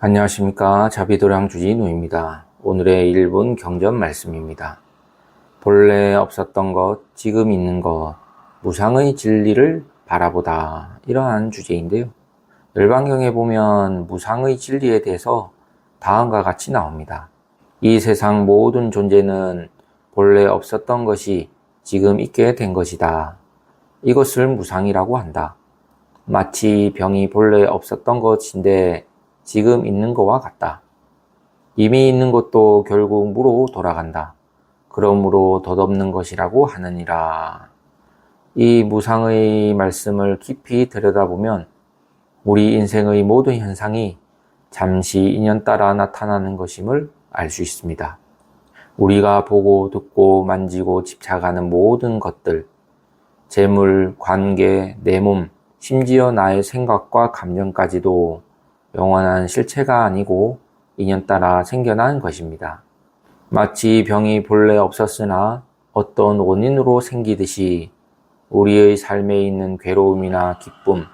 안녕하십니까. 자비도량 주지노입니다. 오늘의 1분 경전 말씀입니다. 본래 없었던 것, 지금 있는 것, 무상의 진리를 바라보다. 이러한 주제인데요. 열반경에 보면 무상의 진리에 대해서 다음과 같이 나옵니다. 이 세상 모든 존재는 본래 없었던 것이 지금 있게 된 것이다. 이것을 무상이라고 한다. 마치 병이 본래 없었던 것인데 지금 있는 것과 같다. 이미 있는 것도 결국 무로 돌아간다. 그러므로 덧없는 것이라고 하느니라. 이 무상의 말씀을 깊이 들여다보면 우리 인생의 모든 현상이 잠시 인연 따라 나타나는 것임을 알 수 있습니다. 우리가 보고 듣고 만지고 집착하는 모든 것들, 재물, 관계, 내 몸, 심지어 나의 생각과 감정까지도 영원한 실체가 아니고 인연 따라 생겨난 것입니다. 마치 병이 본래 없었으나 어떤 원인으로 생기듯이 우리의 삶에 있는 괴로움이나 기쁨,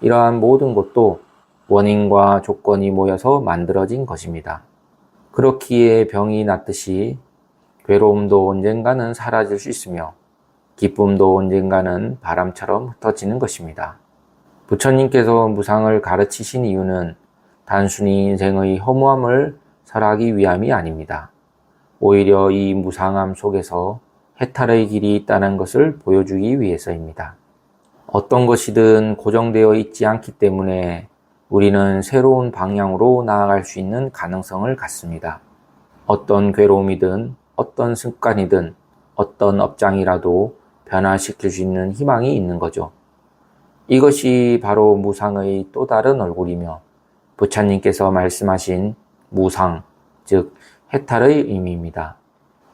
이러한 모든 것도 원인과 조건이 모여서 만들어진 것입니다. 그렇기에 병이 낫듯이 괴로움도 언젠가는 사라질 수 있으며 기쁨도 언젠가는 바람처럼 흩어지는 것입니다. 부처님께서 무상을 가르치신 이유는 단순히 인생의 허무함을 설하기 위함이 아닙니다. 오히려 이 무상함 속에서 해탈의 길이 있다는 것을 보여주기 위해서입니다. 어떤 것이든 고정되어 있지 않기 때문에 우리는 새로운 방향으로 나아갈 수 있는 가능성을 갖습니다. 어떤 괴로움이든 어떤 습관이든 어떤 업장이라도 변화시킬 수 있는 희망이 있는 거죠. 이것이 바로 무상의 또 다른 얼굴이며 부처님께서 말씀하신 무상, 즉 해탈의 의미입니다.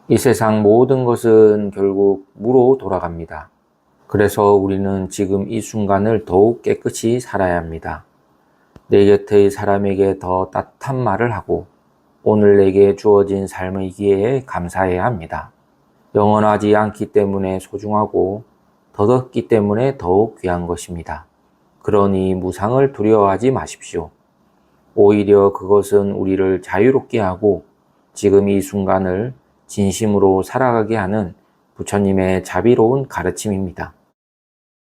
이 세상 모든 것은 결국 무로 돌아갑니다. 그래서 우리는 지금 이 순간을 더욱 깨끗이 살아야 합니다. 내 곁의 사람에게 더 따뜻한 말을 하고 오늘 내게 주어진 삶의 기회에 감사해야 합니다. 영원하지 않기 때문에 소중하고 덧없기 때문에 더욱 귀한 것입니다. 그러니 무상을 두려워하지 마십시오. 오히려 그것은 우리를 자유롭게 하고 지금 이 순간을 진심으로 살아가게 하는 부처님의 자비로운 가르침입니다.